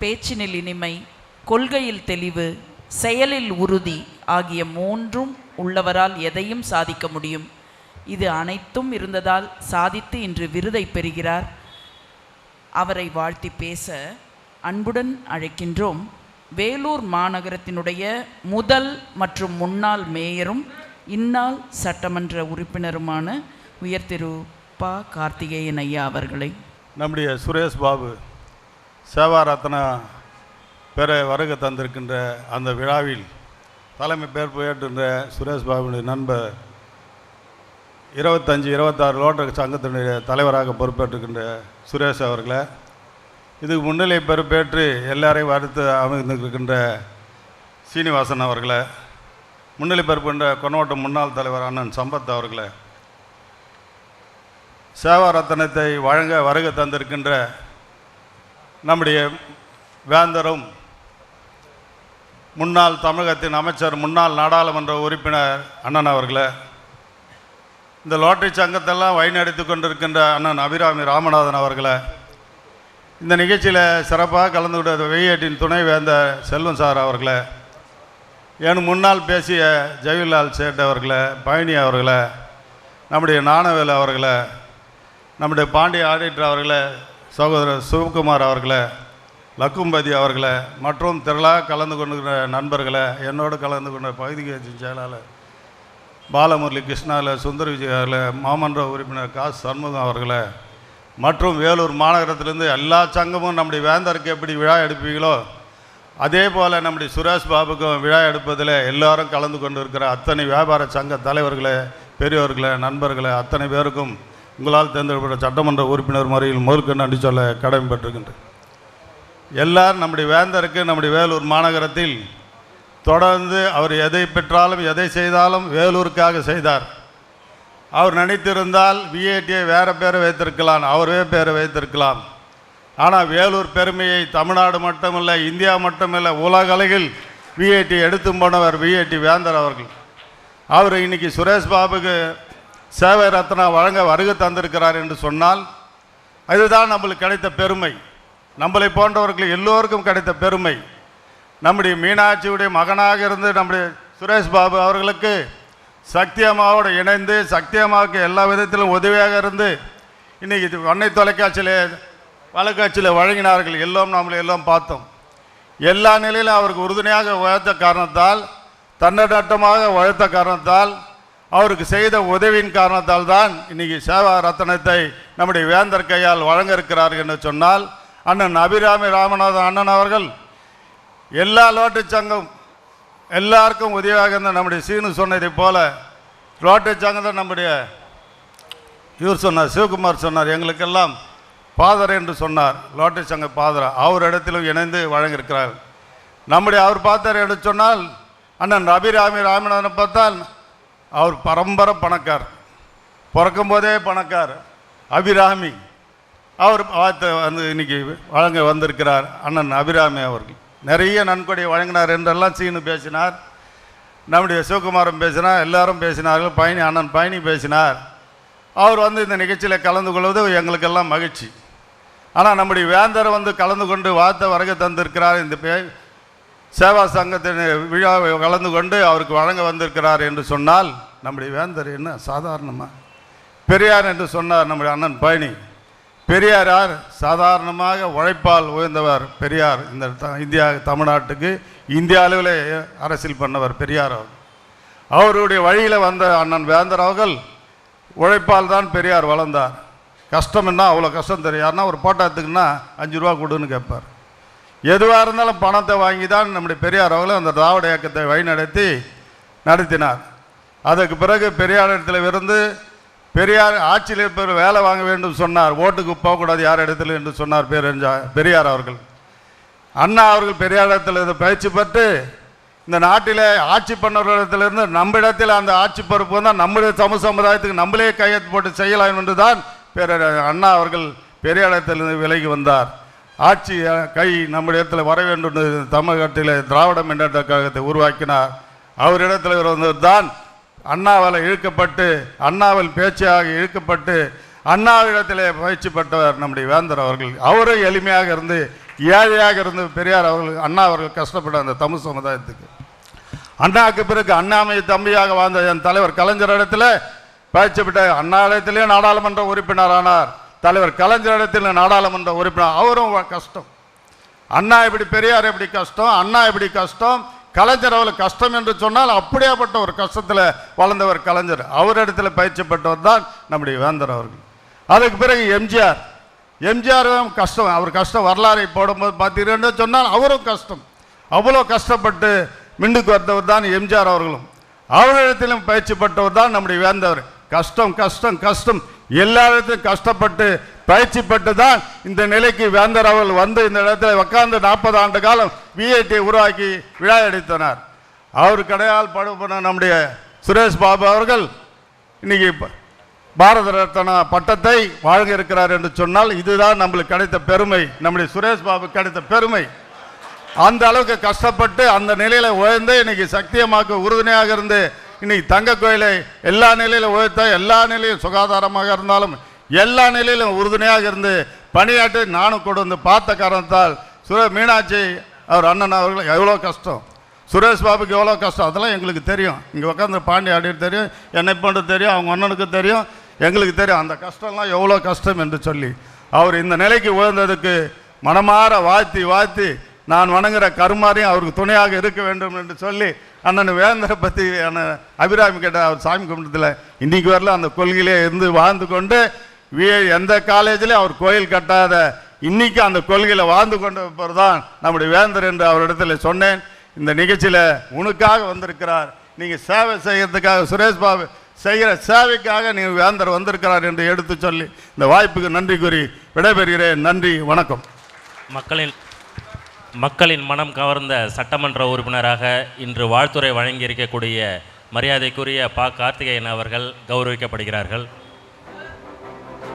பேச்சினில் இனிமை கொள்கையில் தெளிவு செயலில் உறுதி ஆகிய மூன்றும் உள்ளவரால் எதையும் சாதிக்க முடியும். இது அனைத்தும் இருந்ததால் சாதித்து இன்று விருதை பெறுகிறார். அவரை வாழ்த்தி பேச அன்புடன் அழைக்கின்றோம். வேலூர் மாநகரத்தினுடைய முதல் மற்றும் முன்னாள் மேயரும் இந்நாள் சட்டமன்ற உறுப்பினருமான உயர்திரு ப. கார்த்திகேயன் ஐயா அவர்களை. நம்முடைய சுரேஷ் பாபு சேவாரத்ன பெற வருகை தந்திருக்கின்ற அந்த விழாவில் தலைமை பேர்ப்பு ஏற்றுகின்ற சுரேஷ் பாபுடைய நண்பர் இருபத்தஞ்சி இருபத்தாறு லோட்டர் சங்கத்தினுடைய தலைவராக பொறுப்பேற்றுக்கின்ற சுரேஷ் அவர்களை இதுக்கு முன்னிலை பொறுப்பேற்று எல்லாரையும் அடுத்து அமைந்திருக்கின்ற சீனிவாசன் அவர்களை முன்னிலை பொறுப்புகின்ற கொன்னோட்டம் முன்னாள் தலைவர் அண்ணன் சம்பத் அவர்களை சேவா ரத்தனத்தை வழங்க வருகை தந்திருக்கின்ற நம்முடைய வேந்தரும் முன்னாள் தமிழகத்தின் அமைச்சர் முன்னாள் நாடாளுமன்ற உறுப்பினர் அண்ணன் அவர்களே இந்த லோட்டரி சங்கத்தெல்லாம் வழிநடத்தி கொண்டிருக்கின்ற அண்ணன் அபிராமி ராமநாதன் அவர்களை இந்த நிகழ்ச்சியில் சிறப்பாக கலந்து கொண்ட வெய்யேட்டின் துணை வேந்தர் செல்வம் சார் அவர்களை என் முன்னால் பேசிய ஜெயலால் சேட் அவர்களை பழனி அவர்களை நம்முடைய நாணவேல் அவர்களை நம்முடைய பாண்டிய ஆடிட்டர் அவர்களை சகோதரர் சிவகுமார் அவர்களை லக்கும்பதி அவர்களை மற்றும் திரளாக கலந்து கொண்டு நண்பர்களை என்னோடு கலந்து கொண்ட பகுதி கட்சி செயலாளர் பாலமுரளி கிருஷ்ணாவில் சுந்தர் விஜய் அவர்களை மாமன்ற உறுப்பினர் காசு சண்முகம் அவர்களை மற்றும் வேலூர் மாநகரத்திலேருந்து எல்லா சங்கமும் நம்முடைய வேந்தருக்கு எப்படி விழா எடுப்பீங்களோ அதே போல் நம்முடைய சுரேஷ் பாபுக்கும் விழா எடுப்பதில் எல்லாரும் கலந்து கொண்டு இருக்கிற அத்தனை வியாபார சங்க தலைவர்களே பெரியோர்களே நண்பர்களே அத்தனை பேருக்கும் உங்களால் தேர்ந்தெடுக்கப்பட்ட சட்டமன்ற உறுப்பினர் முறையில் முதற்கு நன்றி சொல்ல கடமைப்பட்டிருக்கின்றேன் எல்லாரும் நம்முடைய வேந்தருக்கு நம்முடைய வேலூர் மாநகரத்தில் தொடர்ந்து அவர் எதை பெற்றாலும் எதை செய்தாலும் வேலூருக்காக செய்தார். அவர் நினைத்திருந்தால் விஏடியை வேறு பேரை வைத்திருக்கலாம் அவரே பேரை வைத்திருக்கலாம். ஆனால் வேலூர் பெருமையை தமிழ்நாடு மட்டுமல்ல இந்தியா மட்டுமில்லை உலக அளவில் விஐடி எடுத்து போனவர் விஐடி வேந்தர் அவர்கள். அவர் இன்னைக்கு சுரேஷ் பாபுக்கு சேவை ரத்னா வழங்க வருகை தந்திருக்கிறார் என்று சொன்னால் அதுதான் நம்மளுக்கு கிடைத்த பெருமை. நம்மளை போன்றவர்கள் எல்லோருக்கும் கிடைத்த பெருமை. நம்முடைய மீனாட்சியுடைய மகனாக இருந்து நம்முடைய சுரேஷ் பாபு அவர்களுக்கு சக்தி அம்மாவோடு இணைந்து சக்தி அம்மாவுக்கு எல்லா விதத்திலும் உதவியாக இருந்து இன்றைக்கி இது அன்னை தொலைக்காட்சியில் வழக்காட்சியில் வழங்கினார்கள். எல்லாம் நம்மளை எல்லாம் பார்த்தோம். எல்லா நிலையிலும் அவருக்கு உறுதுணையாக உழைத்த காரணத்தால் தன்னடட்டமாக உழைத்த காரணத்தால் அவருக்கு செய்த உதவியின் காரணத்தால் தான் இன்னைக்கு சேவா ரத்தனத்தை நம்முடைய வேந்தர் கையால் வழங்க இருக்கிறார் என்று சொன்னால் அண்ணன் அபிராமி ராமநாதன் அண்ணன் அவர்கள் எல்லா லோட்டு சங்கம் எல்லாருக்கும் உதவியாக இருந்த நம்முடைய சீனு சொன்னதைப் போல லோட்டு சங்கத்தை நம்முடைய இவர் சொன்னார் சிவகுமார் சொன்னார் எங்களுக்கெல்லாம் பாதர் என்று சொன்னார் லோட்டரி சங்க பாதர் அவர் இடத்திலும் இணைந்து வழங்கியிருக்கிறார். நம்முடைய அவர் பார்த்தார் என்று சொன்னால் அண்ணன் அபிராமி ராமநாதனை பார்த்தால் அவர் பரம்பரை பணக்கார் பிறக்கும் போதே பணக்கார் அபிராமி. அவர் பார்த்து வந்து இன்றைக்கி வழங்க வந்திருக்கிறார் அண்ணன் அபிராமி அவர்கள். நிறைய நன்கொடை வழங்கினார் என்றெல்லாம் சீனு பேசினார். நம்முடைய சிவகுமாரன் பேசினார் எல்லாரும் பேசினார்கள். பயணி அண்ணன் பயணி பேசினார். அவர் வந்து இந்த நிகழ்ச்சியில் கலந்து கொள்வது எங்களுக்கெல்லாம் மகிழ்ச்சி. ஆனால் நம்முடைய வேந்தர் வந்து கலந்து கொண்டு வார்த்தை வருகை தந்திருக்கிறார். இந்த பே சேவா சங்கத்தின் விழாவை கலந்து கொண்டு அவருக்கு வழங்க வந்திருக்கிறார் என்று சொன்னால் நம்முடைய வேந்தர் என்ன? சாதாரணமாக பெரியார் என்று சொன்னார் நம்முடைய அண்ணன் பழனி. பெரியாரார் சாதாரணமாக உழைப்பால் உயர்ந்தவர் பெரியார். இந்த த- இந்தியா தமிழ்நாட்டுக்கு இந்திய அளவில் அரசியல் பண்ணவர் பெரியார் அவர். அவருடைய வழியில் வந்த அண்ணன் வேந்தர் அவர்கள் உழைப்பால் தான் பெரியார் வளர்ந்தார். கஷ்டம்னா அவ்வளோ கஷ்டம் தெரியும். யாருன்னா ஒரு போட்டாத்துக்குன்னா அஞ்சு ரூபா கொடுன்னு கேட்பார். எதுவாக இருந்தாலும் பணத்தை வாங்கி தான் நம்முடைய பெரியார் அவர்களும் அந்த திராவிட இயக்கத்தை வழிநடத்தி நடத்தினார். அதற்கு பிறகு பெரியார் இடத்துல இருந்து பெரியார் ஆட்சியில் இருப்பவர் வேலை வாங்க வேண்டும் சொன்னார். ஓட்டுக்கு போகக்கூடாது யார் இடத்துல என்று சொன்னார் பேரஞ்சா பெரியார் அவர்கள். அண்ணா அவர்கள் பெரியார் இடத்துல இருந்து பயிற்சி பெற்று இந்த நாட்டில் ஆட்சி பண்ணவர்களிடத்திலிருந்து நம்ம இடத்தில் அந்த ஆட்சி பொறுப்பு வந்தால் நம்முடைய சமூக சமுதாயத்துக்கு நம்மளே கையெழுத்து போட்டு செய்யலாம் என்று தான் பேர அண்ணா அவர்கள் பெரியார் இடத்திலிருந்து விலகி வந்தார். ஆட்சி கை நம்முடைய இடத்துல வர வேண்டும் என்று தமிழகத்தில் திராவிட முன்னேற்ற கழகத்தை உருவாக்கினார். அவரிடத்தில் இருந்தது தான் அண்ணாவால் இழுக்கப்பட்டு அண்ணாவில் பேச்சாக இழுக்கப்பட்டு அண்ணாவிடத்திலே பயிற்சி பெற்றவர் நம்முடைய வேந்தர் அவர்கள். அவரும் எளிமையாக இருந்து ஏழையாக இருந்து பெரியார் அவர்கள் அண்ணா அவர்கள் கஷ்டப்பட்ட அந்த தமிழ் சமுதாயத்துக்கு. அண்ணாவுக்கு பிறகு அண்ணாமை தம்பியாக வாழ்ந்த என் தலைவர் கலைஞர் இடத்துல பயிற்சி பெற்ற அண்ணா இடத்திலே நாடாளுமன்ற உறுப்பினர் ஆனார் தலைவர் கலைஞர் இடத்தில் நாடாளுமன்ற உறுப்பினர். அவரும் கஷ்டம். அண்ணா எப்படி பெரியார் எப்படி கஷ்டம் அண்ணா எப்படி கஷ்டம் கலைஞர் அவளுக்கு கஷ்டம் என்று சொன்னால் அப்படியேப்பட்ட ஒரு கஷ்டத்தில் வளர்ந்தவர் கலைஞர். அவரிடத்தில் பயிற்சி பெற்றவர் தான் நம்முடைய வேந்தர் அவர்கள். அதுக்கு பிறகு எம்ஜிஆர். எம்ஜிஆரும் கஷ்டம். அவர் கஷ்டம் வரலாறை போடும்போது பார்த்தீங்கன்னு சொன்னால் அவரும் கஷ்டம். அவ்வளோ கஷ்டப்பட்டு மின்னுக்கு வந்தவர் தான் எம்ஜிஆர் அவர்களும். அவரிடத்திலும் பயிற்சி பெற்றவர் தான் நம்முடைய வேந்தவர் கஷ்டம் கஷ்டம் கஷ்டம். எல்லா கஷ்டப்பட்டு பயிற்சி பெற்று தான் இந்த நிலைக்கு வேந்தர் அவர்கள் வந்து இந்த இடத்துல உட்கார்ந்து நாற்பது ஆண்டு காலம் விஐடி உருவாக்கி விழா எடுத்தனர். அவர் கடையால் படுபன நம்முடைய சுரேஷ் பாபு அவர்கள் இன்னைக்கு ப- பாரத ரத்னா பட்டத்தை வாழ்க இருக்கிறார் என்று சொன்னால் இதுதான் நம்மளுக்கு கிடைத்த பெருமை. நம்முடைய சுரேஷ் பாபு கிடைத்த பெருமை. அந்த அளவுக்கு கஷ்டப்பட்டு அந்த நிலையில் உயர்ந்து இன்னைக்கு சத்தியமாக்கு உறுதுணையாக இருந்து இன்னைக்கு தங்க கோயிலை எல்லா நிலையிலும் உயர்த்த எல்லா நிலையும் சுகாதாரமாக இருந்தாலும் எல்லா நிலையிலும் உறுதுணையாக இருந்து பணியாற்றி நானும் கொண்டு வந்து பார்த்த காரணத்தால் சுர மீனாட்சி அவர் அண்ணன் அவர்கள் எவ்வளோ கஷ்டம்? சுரேஷ் பாபுக்கு எவ்வளோ கஷ்டம்? அதெல்லாம் எங்களுக்கு தெரியும். இங்கே உட்காந்து பாண்டி ஆடிட்டு தெரியும் என்னை பண்ணுறது தெரியும் அவங்க அண்ணனுக்கு தெரியும். எங்களுக்கு தெரியும் அந்த கஷ்டம்லாம் எவ்வளோ கஷ்டம் என்று சொல்லி. அவர் இந்த நிலைக்கு உயர்ந்ததுக்கு மனமாற வாழ்த்தி வாழ்த்தி நான் வணங்குற கருமாரியும் அவருக்கு துணையாக இருக்க வேண்டும் என்று சொல்லி அண்ணன் வேந்தரை பற்றி அண்ணன் அபிராமி கேட்ட அவர் சாமி கும்பிட்டதில் இன்றைக்கு வரல அந்த கொள்கையிலே இருந்து வாழ்ந்து கொண்டு வீ எந்த காலேஜிலையும் அவர் கோயில் கட்டாத இன்னைக்கு அந்த கொள்கையில் வாழ்ந்து கொண்டு இருப்பவர் தான் நம்முடைய வேந்தர் என்று அவரிடத்தில் சொன்னேன். இந்த நிகழ்ச்சியில் உனக்காக வந்திருக்கிறார். நீங்கள் சேவை செய்கிறதுக்காக சுரேஷ் பாபு செய்கிற சேவைக்காக நீங்கள் வேந்தர் வந்திருக்கிறார் என்று எடுத்து சொல்லி இந்த வாய்ப்புக்கு நன்றி கூறி விடைபெறுகிறேன். நன்றி வணக்கம். மக்களின் மக்களின் மனம் கவர்ந்த சட்டமன்ற உறுப்பினராக இன்று வாழ்த்துறை வழங்கியிருக்கக்கூடிய மரியாதைக்குரிய ப. கார்த்திகேயன் அவர்கள் கௌரவிக்கப்படுகிறார்கள்.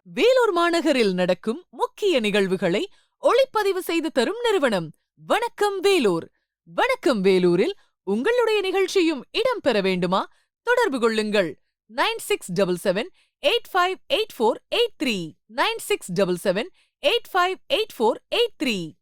வேலூர் மாநகரில் நடக்கும் முக்கிய நிகழ்வுகளை ஒளிப்பதிவு செய்து தரும் நிறுவனம் வணக்கம் வேலூர். வணக்கம் வேலூரில் உங்களுடைய நிகழ்ச்சியும் இடம்பெற வேண்டுமா? தொடர்பு கொள்ளுங்கள். Nine six double seven eight five eight four eight three. Nine six double seven eight five eight four eight three.